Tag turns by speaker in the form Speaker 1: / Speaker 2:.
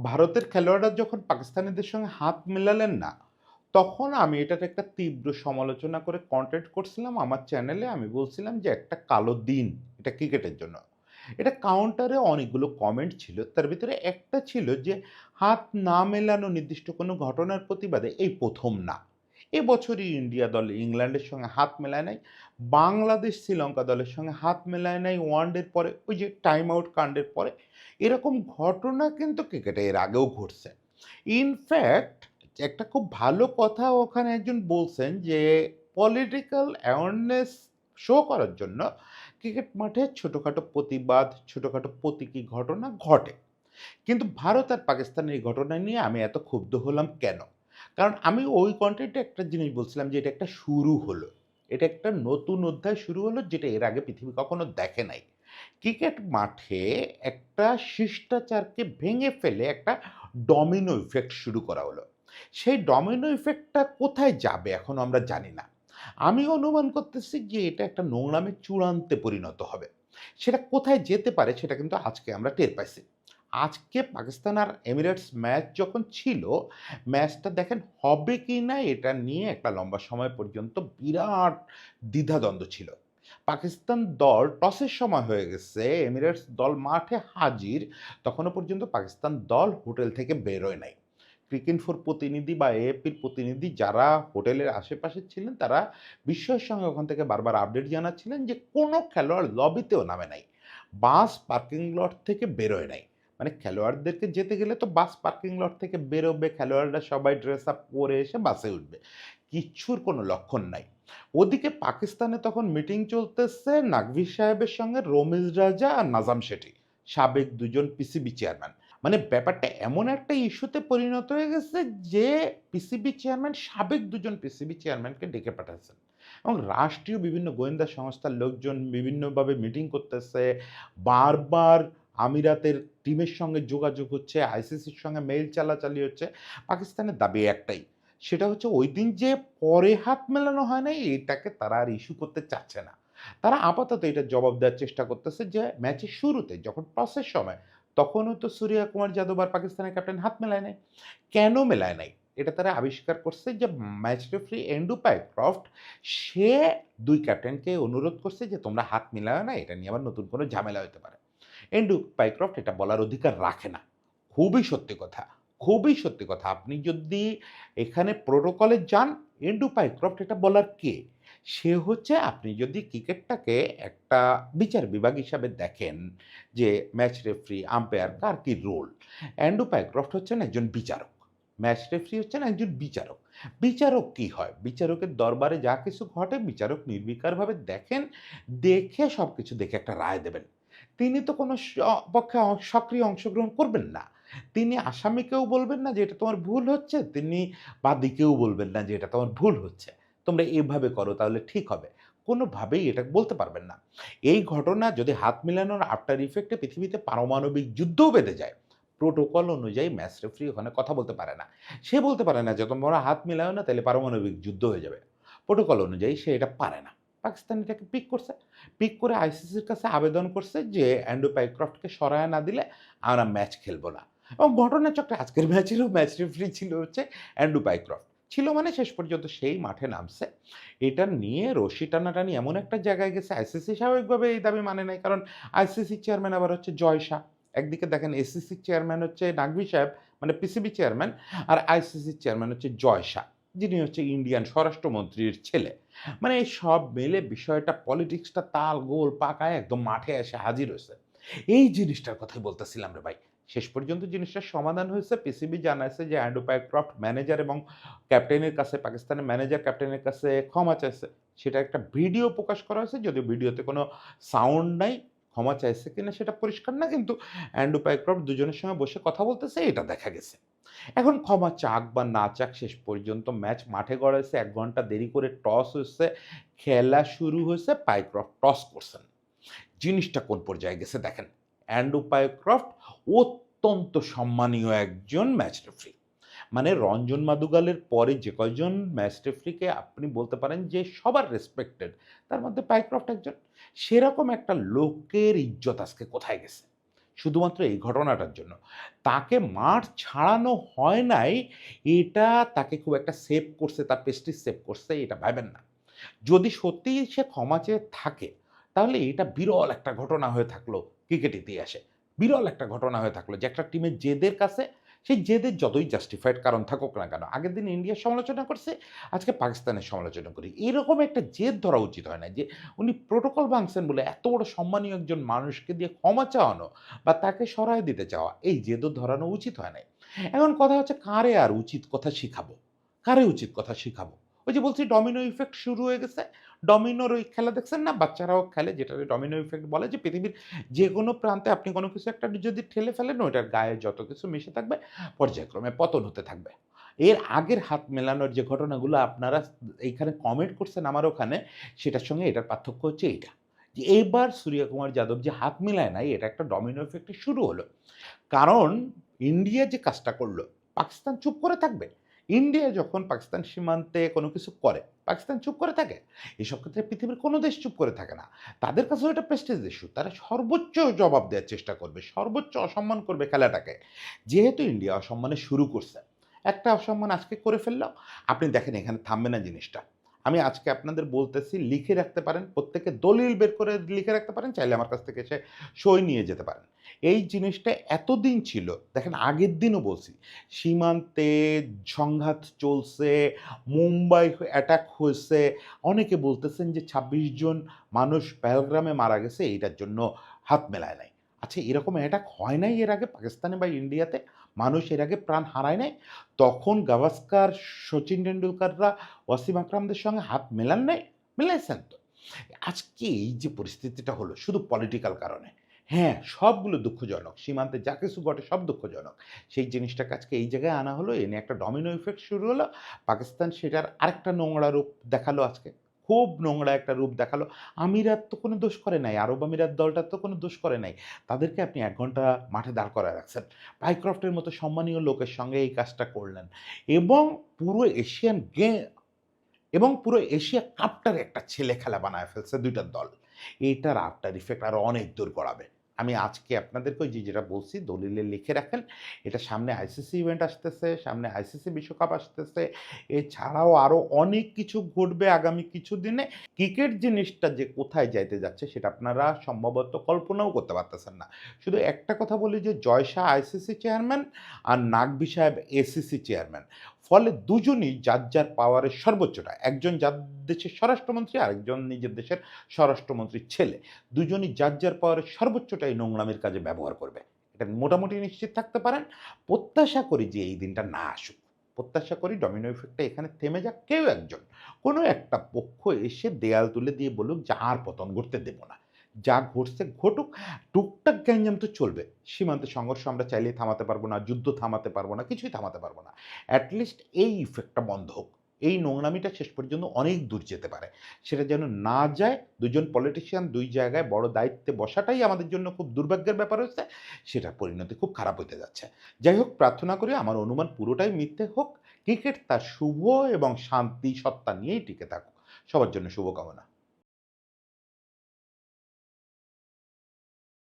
Speaker 1: ভারতের খেলোয়াড়রা যখন পাকিস্তানিদের সঙ্গে হাত মেলালেন না, তখন আমি এটার একটা তীব্র সমালোচনা করে কন্টেন্ট করছিলাম আমার চ্যানেলে আমি বলছিলাম যে, একটা কালো দিন, এটা ক্রিকেটের জন্য। এটা কাউন্টারে অনেকগুলো কমেন্ট ছিল। তার ভিতরে একটা ছিল যে, হাত না মেলানো নির্দিষ্ট কোনো ঘটনার প্রতিবাদে এই প্রথম না। এবছরই ইন্ডিয়া দল ইংল্যান্ডের সঙ্গে হাত মেলায় নাই, বাংলাদেশ শ্রীলঙ্কা দলের সঙ্গে হাত মেলায় নাই, ওয়ানডের পরে, ওই যে টাইম আউট কাণ্ডের পরে, এরকম ঘটনা কিন্তু ক্রিকেটে এর আগেও ঘটছে। ইনফ্যাক্ট একটা খুব ভালো কথা ওখানে একজন বলছেন যে পলিটিক্যাল অ্যাওয়ারনেস শো করার জন্য ক্রিকেট মাঠে ছোটোখাটো প্রতিবাদ, ছোটোখাটো প্রতীকী ঘটনা ঘটে। কিন্তু ভারত আর পাকিস্তানের এই ঘটনা নিয়ে আমি এত ক্ষুব্ধ হলাম কেন? কারণ আমি ওই কন্টেন্টে একটা জিনিস বলছিলাম যে, এটা একটা শুরু হলো। এটা একটা নতুন অধ্যায় শুরু হলো যেটা এর আগে পৃথিবী কখনো দেখে নাই। ক্রিকেট মাঠে একটা শিষ্টাচারকে ভেঙে ফেলে একটা ডমিনো ইফেক্ট শুরু করা হলো। সেই ডমিনো ইফেক্টটা কোথায় যাবে এখন আমরা জানি না। আমি অনুমান করতেছি যে, এটা একটা নোংরামের চূড়ান্তে পরিণত হবে। সেটা কোথায় যেতে পারে সেটা কিন্তু আজকে আমরা টের পাইছি। আজকে পাকিস্তান আর এমিরেটস ম্যাচ যখন ছিল, ম্যাচটা দেখেন হবে কি না এটা নিয়ে একটা লম্বা সময় পর্যন্ত বিরাট দ্বিধাদ্বন্দ্ব ছিল। পাকিস্তান দল টসের সময় হয়ে গেছে, এমিরেটস দল মাঠে হাজির তখনও পর্যন্ত পাকিস্তান দল হোটেল থেকে বেরোয় নাই। ক্রিকেট ফোর প্রতিনিধি বা এএপির প্রতিনিধি যারা হোটেলের আশেপাশে ছিলেন, তারা বিস্ময়ের সঙ্গে ওখান থেকে বারবার আপডেট জানাচ্ছিলেন যে কোনো খেলোয়াড় লবিতেও নামে নাই, বাস পার্কিং লট থেকে বেরোয় নাই। মানে খেলোয়াড়দেরকে যেতে গেলে তো বাস পার্কিং লট থেকে বেরোবে, খেলোয়াড়রা সবাই ড্রেস আপ পরে এসে বাসে উঠবে। কিচ্ছুর কোনো লক্ষণ নাই। ওদিকে পাকিস্তানে তখন মিটিং চলতেছে নাকভি সাহেবের সঙ্গে রমিজ রাজা আর নাজাম শেঠি, সাবেক দুজন পিসিবি চেয়ারম্যান মানে ব্যাপারটা এমন একটা ইস্যুতে পরিণত হয়ে গেছে যে পিসিবি চেয়ারম্যান সাবেক দুজন পিসিবি চেয়ারম্যানকে ডেকে পাঠাচ্ছেন। এবং রাষ্ট্রীয় বিভিন্ন গোয়েন্দা সংস্থার লোকজন বিভিন্নভাবে মিটিং করতেছে, বারবার আমিরাতের টিমের সঙ্গে যোগাযোগ হচ্ছে, আইসিসির সঙ্গে মেইল চালাচালি হচ্ছে। পাকিস্তানের দাবি একটাই, সেটা হচ্ছে ওই দিন যে পরে হাত মেলানো হয় না এটাকে তারা আর ইস্যু করতে চাচ্ছে না। তারা আপাতত এটা জবাব দেওয়ার চেষ্টা করতেছে যে ম্যাচের শুরুতে, যখন টসের সময় তখনও তো সূর্যা কুমার যাদব আর পাকিস্তানের ক্যাপ্টেন হাত মেলায় নাই। কেন মেলায় নাই? এটা তারা আবিষ্কার করছে যে ম্যাচ রেফারি এন্ডু পাইক্রফট সে দুই ক্যাপ্টেনকে অনুরোধ করছে যে তোমরা হাত মেলায় না, এটা নিয়ে আবার নতুন কোনো ঝামেলা হতে পারে। এন্ডু পাইক্রফট এটা বলার অধিকার রাখে না। খুবই সত্যি কথা, খুবই সত্যি কথা। আপনি যদি এখানে প্রোটোকলে যান এন্ডু পাইক্রফট এটা বলার কে? সে হচ্ছে আপনি যদি ক্রিকেটটাকে একটা বিচার বিভাগ হিসাবে দেখেন, যে ম্যাচ রেফারি আম্পায়ার কার কী রোল অ্যান্ডু পাইক্রফট হচ্ছেন একজন বিচারক। ম্যাচ রেফারি হচ্ছেন একজন বিচারক। বিচারক কি হয়? বিচারকের দরবারে যা কিছু ঘটে, বিচারক নির্বিকারভাবে দেখেন, দেখে সব কিছু দেখে একটা রায় দেবেন। তিনি তো কোনো পক্ষে সক্রিয় অংশগ্রহণ করবেন না। তিনি আসামিকেও বলবেন না যে এটা তোমার ভুল হচ্ছে, তিনি বাদীকেও বলবেন না যে এটা তোমার ভুল হচ্ছে। তোমরা এভাবে করো তাহলে ঠিক হবে। কোনোভাবেই এটা বলতে পারবেন না। এই ঘটনা যদি হাত মিলানোর আফটার ইফেক্টে পৃথিবীতে পারমাণবিক যুদ্ধও বেঁধে যায় প্রোটোকল অনুযায়ী ম্যাচ রেফারি ওখানে কথা বলতে পারে না। সে বলতে পারে না যে তোমরা হাত মিলাও না, তাহলে পারমাণবিক যুদ্ধ হয়ে যাবে। প্রোটোকল অনুযায়ী সে এটা পারে না। পাকিস্তান এটাকে পিক করছে। পিক করে আইসিসির কাছে আবেদন করছে যে অ্যান্ড্রু পাইক্রফটকে সরায় না দিলে আমরা ম্যাচ খেলব না। এবং ঘটনাচক্রে আজকের ম্যাচেরও ম্যাচ রেফারি ছিল হচ্ছে অ্যান্ড্রু পাইক্রফট ছিল মানে শেষ পর্যন্ত সেই মাঠে নামছে। এটা নিয়ে রশি টানাটানি এমন একটা জায়গায় গেছে। আইসিসি স্বাভাবিকভাবে এই দাবি মানে নাই, কারণ আইসিসি চেয়ারম্যান আবার হচ্ছে জয় শাহ। একদিকে দেখেন এসিসি চেয়ারম্যান হচ্ছে নাকভি সাহেব মানে পিসিবি চেয়ারম্যান আর আইসিসির চেয়ারম্যান হচ্ছে জয় শাহ। যিনি হচ্ছে ইন্ডিয়ান স্বরাষ্ট্রমন্ত্রীর ছেলে মানে সব মিলে বিষয়টা পলিটিক্সটা তাল গোল পাকায় একদম মাঠে এসে হাজির হয়েছে। এই জিনিসটার কথাই বলতেছিলাম রে ভাই। শেষ পর্যন্ত জিনিসটার সমাধান হয়েছে। পিসিবি জানাইছে যে অ্যান্ড্রু পাইক্রফট ম্যানেজার এবং ক্যাপ্টেনের কাছে, পাকিস্তানের ম্যানেজার ক্যাপ্টেনের কাছে ক্ষমা চাইছে। সেটা একটা ভিডিও প্রকাশ করা হয়েছে। যদিও ভিডিওতে কোনো সাউন্ড নাই ক্ষমা চাইছে কিনা সেটা পরিষ্কার না, কিন্তু অ্যান্ড্রু পাইক্রফট দুজনের সঙ্গে বসে কথা বলতেছে, এটা দেখা গেছে। এখন ক্ষমা চাক বা না চাক শেষ পর্যন্ত ম্যাচ মাঠে গড়াইছে, এক ঘণ্টা দেরি করে টস হয়েছে খেলা শুরু হয়েছে, পাইক্রফট টস করছেন। জিনিসটা কোন পর্যায়ে গেছে দেখেন। অ্যান্ড্রু পাইক্রফট অত্যন্ত সম্মানীয় একজন ম্যাচ রেফারি। মানে রঞ্জন মাদুগালের পরে যে কয়জন ম্যাচ রেফারিকে আপনি বলতে পারেন যে সবার রেসপেক্টেড তার মধ্যে পাইক্রফট একজন, সেরকম একটা লোকের ইজ্জত আজকে কোথায় গেছে? শুধুমাত্র এই ঘটনাটার জন্য। তাকে মাঠ ছাড়ানো হয় নাই, এটা তাকে খুব একটা সেভ করছে, তার পেস্টিস সেভ করছে, এটা ভাবেন না। যদি সত্যিই সে ক্ষমা চেয়ে থাকে, তাহলে এটা বিরল একটা ঘটনা হয়ে থাকল ক্রিকেট ইতিহাসে। বিরল একটা ঘটনা হয়ে থাকল যে একটা টিমের জেদের কাছে সেই জেদের যতই জাস্টিফাইড কারণ থাকুক না কেন, আগের দিন ইন্ডিয়ার সমালোচনা করছে, আজকে পাকিস্তানের সমালোচনা করি। এরকম একটা জেদ ধরা উচিত হয় না যে উনি প্রোটোকল ভাঙছেন বলে এত বড় সম্মানীয় একজন মানুষকে দিয়ে ক্ষমা চাওয়ানো বা তাকে সরায় দিতে চাওয়া, এই জেদও ধরানো উচিত হয় নাই। এখন কথা হচ্ছে কারে আর উচিত কথা শিখাবো? কারে উচিত কথা শিখাবো? ওই যে বলছি ডমিনো ইফেক্ট শুরু হয়ে গেছে ডমিনোর ওই খেলা দেখছেন না? বাচ্চারাও খেলে যেটা ডমিনো ইফেক্ট বলে যে পৃথিবীর যে কোনো প্রান্তে আপনি কোনো কিছু একটা যদি ঠেলে ফেলেন, ওইটার গায়ে যত কিছু মিশে থাকবে, পর্যায়ক্রমে পতন হতে থাকবে। এর আগের হাত মেলানোর যে ঘটনাগুলো আপনারা এইখানে কমেন্ট করছেন আমার ওখানে, সেটার সঙ্গে এটার পার্থক্য হচ্ছে এইটা। যে এইবার সূর্য কুমার যাদব যে হাত মেলায় নাই, এটা একটা ডমিনো ইফেক্টে শুরু হলো। কারণ ইন্ডিয়া যে কাজটা করল, পাকিস্তান চুপ করে থাকবে। ইন্ডিয়া যখন পাকিস্তান সীমান্তে কোনো কিছু করে, পাকিস্তান চুপ করে থাকে, এসব ক্ষেত্রে পৃথিবীর কোনো দেশ চুপ করে থাকে না। তাদের কাছেও এটা প্রেস্টিজ ইস্যু তারা সর্বোচ্চ জবাব দেওয়ার চেষ্টা করবে, সর্বোচ্চ অসম্মান করবে খেলাটাকে। যেহেতু ইন্ডিয়া অসম্মানে শুরু করছে, একটা অসম্মান আজকে করে ফেলল। আপনি দেখেন এখানে থামবে না জিনিসটা। আমি আজকে আপনাদের বলতেছি, লিখে রাখতে পারেন, প্রত্যেকে দলিল বের করে লিখে রাখতে পারেন, চাইলে আমার কাছ থেকে এসে সই নিয়ে যেতে পারেন। এই জিনিসটা এতদিন ছিল, দেখেন আগের দিনও বলছি, সীমান্তে সংঘাত চলছে, মুম্বাই অ্যাটাক হয়েছে, অনেকে বলতেছেন যে ২৬ জন মানুষ পেহেলগ্রামে মারা গেছে, এইটার জন্য হাত মেলায় নাই। আচ্ছা এরকম অ্যাটাক হয় নাই এর আগে পাকিস্তানে বা ইন্ডিয়াতে? মানুষ এর আগে প্রাণ হারায় নাই। তখন গাভাস্কার সচিন টেন্ডুলকাররা ওয়াসিম আকরামদের সঙ্গে হাত মেলান নাই মেলাইছেন তো। আজকে এই যে পরিস্থিতিটা হলো শুধু পলিটিক্যাল কারণে। হ্যাঁ সবগুলো দুঃখজনক, সীমান্তে যা কিছু ঘটে সব দুঃখজনক। সেই জিনিসটাকে আজকে এই জায়গায় আনা হলো এনে একটা ডমিনো ইফেক্ট শুরু হলো। পাকিস্তান সেটার আরেকটা নোংরা রূপ দেখাল আজকে। খুব নোংরা একটা রূপ দেখাল। আমিরাত তো কোনো দোষ করে নাই, আরব আমিরাত দলটা তো কোনো দোষ করে নাই। তাদেরকে আপনি এক ঘণ্টা মাঠে দাঁড় করায় রাখছেন। পাইক্রফটের মতো সম্মানীয় লোকের সঙ্গে এই কাজটা করলেন। এবং পুরো এশিয়ান গে, এবং পুরো এশিয়া কাপটার একটা ছেলে খেলা বানায় ফেলছে দুইটার দল। এইটার আফটার ইফেক্ট আরও অনেক দূর গড়াবে। আমি আজকে আপনাদেরকে যে যেটা বলছি দলিলে লিখে রাখেন। এটা সামনে আইসিসি ইভেন্ট আসতেছে, সামনে আইসিসি বিশ্বকাপ আসতেছে। এছাড়াও আরও অনেক কিছু ঘটবে আগামী কিছু দিনে ক্রিকেট জিনিসটা যে কোথায় যাইতে যাচ্ছে সেটা আপনারা সম্ভবত কল্পনাও করতে পারতেছেন না। শুধু একটা কথা বলি যে জয়শাহ আইসিসি চেয়ারম্যান আর নাকবি সাহেব এসিসি চেয়ারম্যান ফলে দুজনই যার যার পাওয়ারের সর্বোচ্চটা একজন যার দেশের স্বরাষ্ট্রমন্ত্রী, আরেকজন নিজের দেশের স্বরাষ্ট্রমন্ত্রীর ছেলে। দুজনই যার যার পাওয়ারের সর্বোচ্চটা এই নোংরামের কাজে ব্যবহার করবে। এটা মোটামুটি নিশ্চিত থাকতে পারেন। প্রত্যাশা করি যে এই দিনটা না আসুক। প্রত্যাশা করি ডমিনো ইফেক্টটা এখানে থেমে যাক, কেউ একজন। কোনো একটা পক্ষ এসে দেয়াল তুলে দিয়ে বলুক যে আর পতন ঘটতে দেবো না। যা ঘটছে, ঘটুক, টুকটাক গ্যাঞ্জাম তো চলবে। সীমান্তে সংঘর্ষ আমরা চাইলেই থামাতে পারব না, যুদ্ধ থামাতে পারব না, কিছুই থামাতে পারব না। অ্যাটলিস্ট এই ইফেক্টটা বন্ধ হোক। এই নোংরামিটা শেষ পর্যন্ত অনেক দূর যেতে পারে। সেটা যেন না যায়, দুজন পলিটিশিয়ান দুই জায়গায় বড় দায়িত্বে বসাটাই আমাদের জন্য খুব দুর্ভাগ্যের ব্যাপার হচ্ছে সেটার পরিণতি খুব খারাপ হতে যাচ্ছে। যাই হোক, প্রার্থনা করি আমার অনুমান পুরোটাই মিথ্যে হোক, ক্রিকেট তার শুভ এবং শান্তি সত্তা নিয়েই টিকে থাকুক। সবার জন্য শুভকামনা।